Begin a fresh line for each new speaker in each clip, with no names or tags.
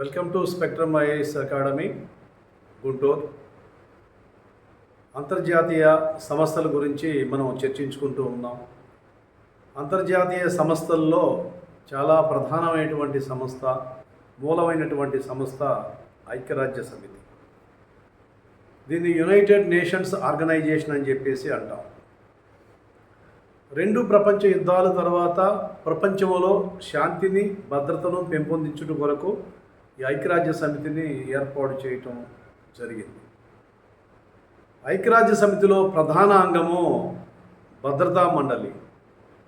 Welcome to spectrum IAS academy Guntur అంతర్జాతీయ సంస్థల గురించి మనం చర్చించుకుంటూ ఉన్నాం. అంతర్జాతీయ సంస్థల్లో చాలా ప్రధానమైనటువంటి సంస్థ మూలమైనటువంటి సంస్థ ఐక్యరాజ్య సమితి. దీన్ని యునైటెడ్ నేషన్స్ ఆర్గనైజేషన్ అని చెప్పేసి అంటాం. రెండు ప్రపంచ యుద్ధాల తర్వాత ప్రపంచంలో శాంతిని భద్రతను పెంపొందించుట కొరకు ఈ ఐక్యరాజ్య సమితిని ఏర్పాటు చేయటం జరిగింది. ఐక్యరాజ్య సమితిలో ప్రధాన అంగము భద్రతా మండలి.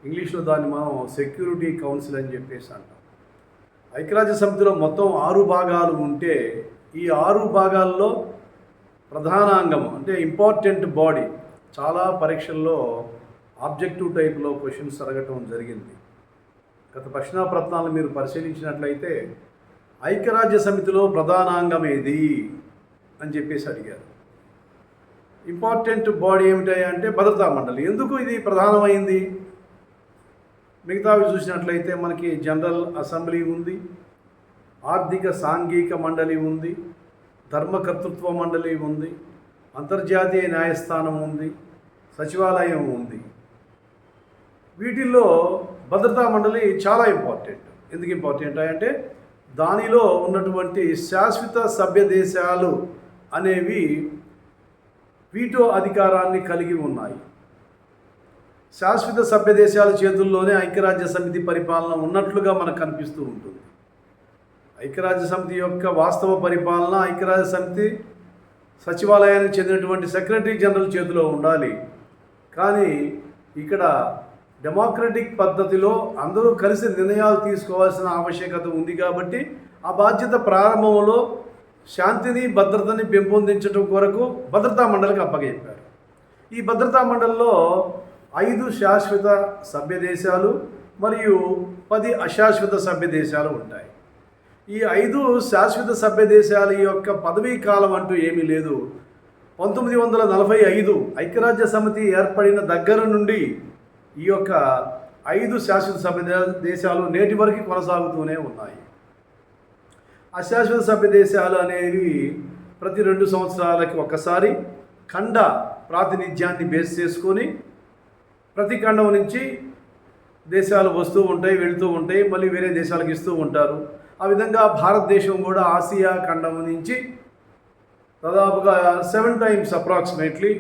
ఇంగ్లీష్లో దాన్ని మనం సెక్యూరిటీ కౌన్సిల్ అని చెప్పేసి అంటాం. ఐక్యరాజ్య సమితిలో మొత్తం ఆరు భాగాలు ఉంటే ఈ ఆరు భాగాల్లో ప్రధాన అంగం అంటే ఇంపార్టెంట్ బాడీ చాలా పరీక్షల్లో ఆబ్జెక్టివ్ టైప్లో క్వశ్చన్స్ అడగటం జరిగింది. గత ప్రశ్నాప్రత్నాలు మీరు పరిశీలించినట్లయితే ఐక్యరాజ్య సమితిలో ప్రధానాంగం ఏది అని చెప్పేసి అడిగారు. ఇంపార్టెంట్ బాడీ ఏమిటాయి అంటే భద్రతా మండలి. ఎందుకు ఇది ప్రధానమైంది? మిగతావి చూసినట్లయితే మనకి జనరల్ అసెంబ్లీ ఉంది ఆర్థిక సాంఘిక మండలి ఉంది ధర్మకర్తృత్వ మండలి ఉంది అంతర్జాతీయ న్యాయస్థానం ఉంది సచివాలయం ఉంది. వీటిల్లో భద్రతా మండలి చాలా ఇంపార్టెంట్. ఎందుకు ఇంపార్టెంట్ అంటే దానిలో ఉన్నటువంటి శాశ్వత సభ్య దేశాలు అనేవి వీటో అధికారాన్ని కలిగి ఉన్నాయి. శాశ్వత సభ్య దేశాల చేతుల్లోనే ఐక్యరాజ్య సమితి పరిపాలన ఉన్నట్లుగా మనకు కనిపిస్తూ ఉంటుంది. ఐక్యరాజ్య సమితి యొక్క వాస్తవ పరిపాలన ఐక్యరాజ్య సమితి సచివాలయానికి చెందినటువంటి సెక్రటరీ జనరల్ చేతిలో ఉండాలి. కానీ ఇక్కడ డెమోక్రటిక్ పద్ధతిలో అందరూ కలిసి నిర్ణయాలు తీసుకోవాల్సిన ఆవశ్యకత ఉంది కాబట్టి ఆ బాధ్యత ప్రారంభంలో శాంతిని భద్రతని పెంపొందించడం కొరకు భద్రతా మండలికి అప్పగించారు ఈ భద్రతా మండలిలో ఐదు శాశ్వత సభ్య దేశాలు మరియు పది అశాశ్వత సభ్య దేశాలు ఉంటాయి. ఈ ఐదు శాశ్వత సభ్య దేశాల యొక్క పదవీ కాలం అంటూ ఏమీ లేదు. పంతొమ్మిది వందల నలభై ఐదు ఐక్యరాజ్య సమితి ఏర్పడిన దగ్గర నుండి ఈ యొక్క ఐదు శాశ్వత సభ్య దేశాలు నేటి వరకు కొనసాగుతూనే ఉన్నాయి. అశాశ్వత సభ్య దేశాలు అనేవి ప్రతి రెండు సంవత్సరాలకి ఒకసారి ఖండ ప్రాతినిధ్యాన్ని బేస్ చేసుకొని ప్రతి ఖండం నుంచి దేశాలు వస్తూ ఉంటాయి వెళుతూ ఉంటాయి మళ్ళీ వేరే దేశాలకు ఇస్తూ ఉంటారు. ఆ విధంగా భారతదేశం కూడా ఆసియా ఖండం నుంచి దాదాపుగా సెవెన్ టైమ్స్ అప్రాక్సిమేట్లీ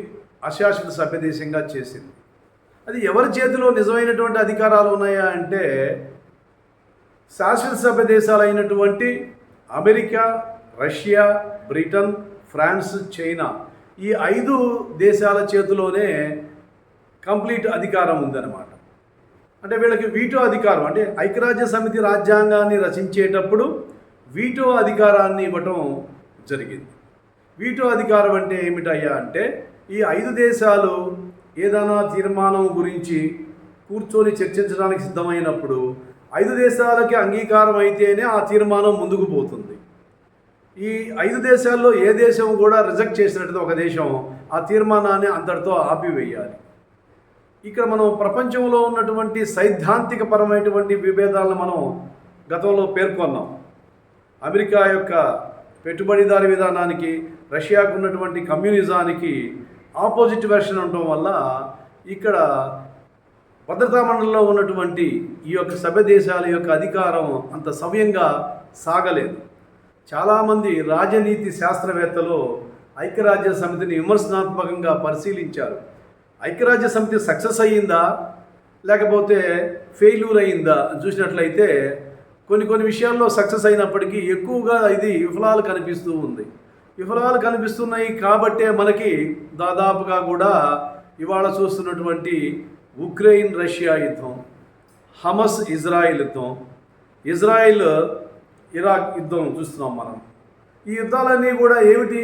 అశాశ్వత సభ్య దేశంగా చేసింది. అది ఎవరి చేతిలో నిజమైనటువంటి అధికారాలు ఉన్నాయా అంటే శాశ్వత సభ్య దేశాలు అయినటువంటి America Russia Britain France China ఈ ఐదు దేశాల చేతిలోనే కంప్లీట్ అధికారం ఉందన్నమాట. అంటే వీళ్ళకి వీటో అధికారం అంటే ఐక్యరాజ్య సమితి రాజ్యాంగాన్ని రచించేటప్పుడు వీటో అధికారాన్ని ఇవ్వటం జరిగింది. వీటో అధికారం అంటే ఏమిటయ్యా అంటే ఈ ఐదు దేశాలు ఏదైనా తీర్మానం గురించి కూర్చొని చర్చించడానికి సిద్ధమైనప్పుడు ఐదు దేశాలకి అంగీకారం అయితేనే ఆ తీర్మానం ముందుకు పోతుంది. ఈ ఐదు దేశాల్లో ఏ దేశం కూడా రిజెక్ట్ చేసినట్టు ఒక దేశం ఆ తీర్మానాన్ని అంతటితో ఆపివేయాలి. ఇక్కడ మనం ప్రపంచంలో ఉన్నటువంటి సైద్ధాంతిక పరమైనటువంటి విభేదాలను మనం గతంలో పేర్కొన్నాం. అమెరికా యొక్క పెట్టుబడిదారి విధానానికి రష్యాకు ఉన్నటువంటి కమ్యూనిజానికి ఆపోజిట్ వెర్షన్ ఉండటం వల్ల ఇక్కడ భద్రతా మండలిలో ఉన్నటువంటి ఈ యొక్క సభ్య దేశాల యొక్క అధికారం అంత సవ్యంగా సాగలేదు. చాలామంది రాజనీతి శాస్త్రవేత్తలు ఐక్యరాజ్య సమితిని విమర్శనాత్మకంగా పరిశీలించారు. ఐక్యరాజ్య సమితి సక్సెస్ అయ్యిందా? లేకపోతే ఫెయిల్యూర్ అయిందా అని చూసినట్లయితే కొన్ని కొన్ని విషయాల్లో సక్సెస్ అయినప్పటికీ ఎక్కువగా ఇది విఫలాలు కనిపిస్తూ ఉంది. విఫలాలు కనిపిస్తున్నాయి కాబట్టే మనకి దాదాపుగా కూడా ఇవాళ చూస్తున్నటువంటి ఉక్రెయిన్ రష్యా యుద్ధం హమస్ ఇజ్రాయిల్ యుద్ధం ఇజ్రాయిల్ ఇరాక్ యుద్ధం చూస్తున్నాం మనం. ఈ యుద్ధాలన్నీ కూడా ఏమిటి?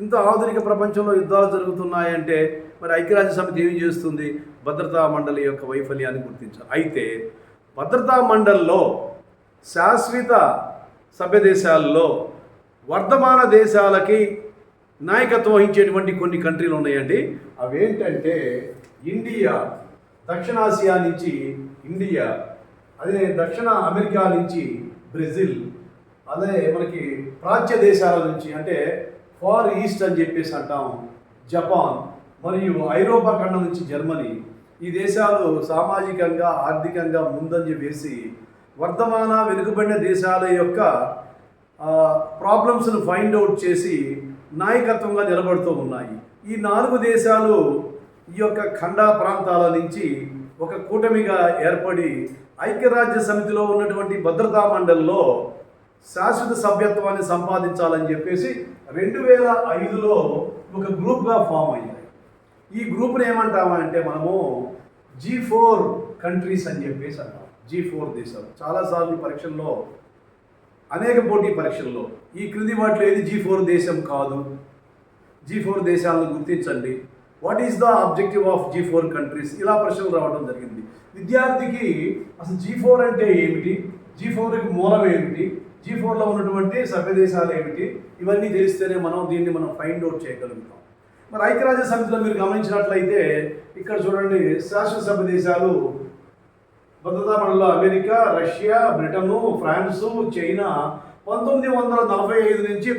ఇంత ఆధునిక ప్రపంచంలో యుద్ధాలు జరుగుతున్నాయంటే మరి ఐక్యరాజ్య సమితి ఏం చేస్తుంది? భద్రతా మండలి యొక్క వైఫల్యాన్ని గుర్తించారు అయితే భద్రతా మండలిలో శాశ్వత సభ్య దేశాల్లో వర్ధమాన దేశాలకి నాయకత్వం వహించేటువంటి కొన్ని కంట్రీలు ఉన్నాయండి. అవేంటంటే ఇండియా దక్షిణాసియా నుంచి ఇండియా అదే దక్షిణ అమెరికా నుంచి బ్రెజిల్ అదే మనకి ప్రాచ్య దేశాల నుంచి అంటే ఫార్ ఈస్ట్ అని చెప్పేసి అంటాం జపాన్ మరియు ఐరోపా ఖండం నుంచి జర్మనీ. ఈ దేశాలు సామాజికంగా ఆర్థికంగా ముందంజ వేసి వర్ధమాన వెనుకబడిన దేశాల యొక్క ప్రాబ్లమ్స్ను ఫైండ్ అవుట్ చేసి నాయకత్వంగా నిలబడుతూ ఉన్నాయి. ఈ నాలుగు దేశాలు ఈ యొక్క ఖండ ప్రాంతాల నుంచి ఒక కూటమిగా ఏర్పడి ఐక్యరాజ్య సమితిలో ఉన్నటువంటి భద్రతా మండలిలో శాశ్వత సభ్యత్వాన్ని సంపాదించాలని చెప్పేసి రెండు వేల ఐదులో ఒక గ్రూప్గా ఫామ్ అయ్యాయి. ఈ గ్రూప్ని ఏమంటామంటే మనము జీ ఫోర్ కంట్రీస్ అని చెప్పేసి అంటాం. జీ ఫోర్ దేశాలు. చాలాసార్లు పరీక్షల్లో అనేక పోటీ పరీక్షల్లో ఈ క్రింది వాటిలో ఏది జీ ఫోర్ దేశం కాదు? జీ ఫోర్ దేశాలను గుర్తించండి. What is the objective of G four countries ఇలా ప్రశ్నలు రావడం జరిగింది. విద్యార్థికి అసలు జీ ఫోర్ అంటే ఏమిటి? జీ ఫోర్కి మూలం ఏమిటి? జీ ఫోర్లో ఉన్నటువంటి సభ్య దేశాలు ఏమిటి? ఇవన్నీ తెలిస్తేనే మనం దీన్ని మనం ఫైండ్ అవుట్ చేయగలుగుతాం. మరి ఐక్యరాజ్య సమితిలో మీరు గమనించినట్లయితే ఇక్కడ చూడండి శాశ్వత సభ్య దేశాలు భద్రతా మండలిలో America Russia Britain France China పంతొమ్మిది వందల నలభై ఐదు నుంచి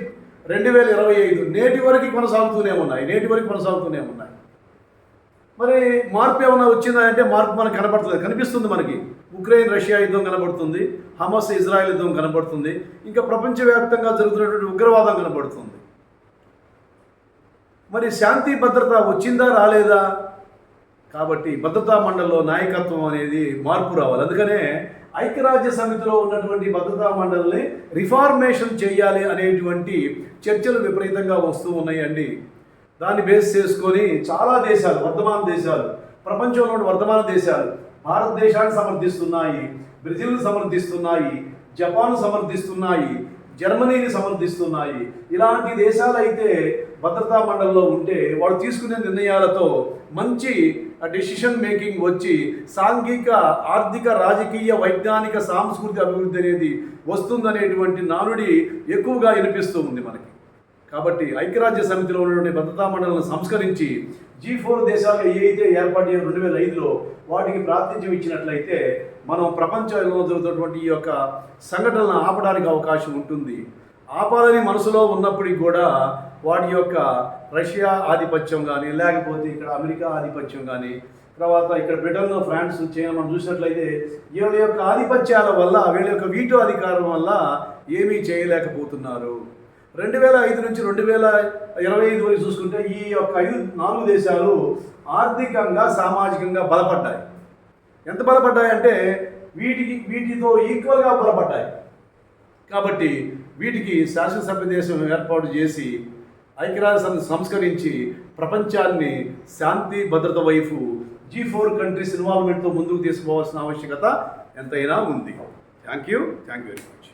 రెండు వేల ఇరవై ఐదు నేటి వరకు కొనసాగుతూనే ఉన్నాయి. నేటి వరకు కొనసాగుతూనే ఉన్నాయి. మరి మార్పు ఏమైనా వచ్చిందా అంటే మార్పు మనకు కనబడుతుంది కనిపిస్తుంది మనకి. ఉక్రెయిన్ రష్యా యుద్ధం కనబడుతుంది హమస్ ఇజ్రాయెల్ యుద్ధం కనబడుతుంది ఇంకా ప్రపంచవ్యాప్తంగా జరుగుతున్నటువంటి ఉగ్రవాదం కనబడుతుంది మరి శాంతి భద్రత వచ్చిందా రాలేదా? కాబట్టి భద్రతా మండలిలో నాయకత్వం అనేది మార్పు రావాలి. అందుకనే ఐక్యరాజ్య సమితిలో ఉన్నటువంటి భద్రతా మండలిని రిఫార్మేషన్ చేయాలి అనేటువంటి చర్చలు విపరీతంగా వస్తూ ఉన్నాయండి. దాన్ని బేస్ చేసుకొని చాలా దేశాలు వర్ధమాన దేశాలు ప్రపంచంలో వర్ధమాన దేశాలు భారతదేశాన్ని సమర్థిస్తున్నాయి బ్రెజిల్ సమర్థిస్తున్నాయి జపాన్ సమర్థిస్తున్నాయి జర్మనీని సమర్థిస్తున్నాయి. ఇలాంటి దేశాలు అయితే భద్రతా మండలిలో ఉంటే వాళ్ళు తీసుకునే నిర్ణయాలతో మంచి డెసిషన్ మేకింగ్ వచ్చి సాంఘిక ఆర్థిక రాజకీయ వైజ్ఞానిక సాంస్కృతిక అభివృద్ధి అనేది వస్తుందనేటువంటి నానుడి ఎక్కువగా వినిపిస్తూ ఉంది మనకి. కాబట్టి ఐక్యరాజ్య సమితిలో ఉన్నటువంటి భద్రతా మండలిని సంస్కరించి జీ ఫోర్ దేశాలు ఏదైతే ఏర్పాటు ఏర్పడ్డాయో రెండు వేల ఐదులో వాటికి ప్రాతినిధ్యం ఇచ్చినట్లయితే మనం ప్రపంచంలో జరుగుతున్నటువంటి ఈ యొక్క సంఘటనలను ఆపడానికి అవకాశం ఉంటుంది. ఆపాలని మనసులో ఉన్నప్పటికీ కూడా వాటి యొక్క రష్యా ఆధిపత్యం కానీ లేకపోతే ఇక్కడ అమెరికా ఆధిపత్యం కానీ తర్వాత ఇక్కడ బ్రిటన్ ఫ్రాన్స్ చైనా మనం చూసినట్లయితే వీళ్ళ యొక్క ఆధిపత్యాల వల్ల వీళ్ళ యొక్క వీటో అధికారం వల్ల ఏమీ చేయలేకపోతున్నారు. రెండు వేల ఐదు నుంచి రెండు వేల ఇరవై ఐదు వరకు చూసుకుంటే ఈ యొక్క ఐదు నాలుగు దేశాలు ఆర్థికంగా సామాజికంగా బలపడ్డాయి. ఎంత బలపడ్డాయి అంటే వీటికి వీటితో ఈక్వల్గా బలపడ్డాయి. కాబట్టి వీటికి శాసనసభ్య దేశం ఏర్పాటు చేసి ఐక్యరాజ్య సంస్కరించి ప్రపంచాన్ని శాంతి భద్రత వైపు జీ ఫోర్ కంట్రీస్ ఇన్వాల్వ్మెంట్తో ముందుకు తీసుకోవాల్సిన ఆవశ్యకత ఎంతైనా ఉంది. Thank you thank you very much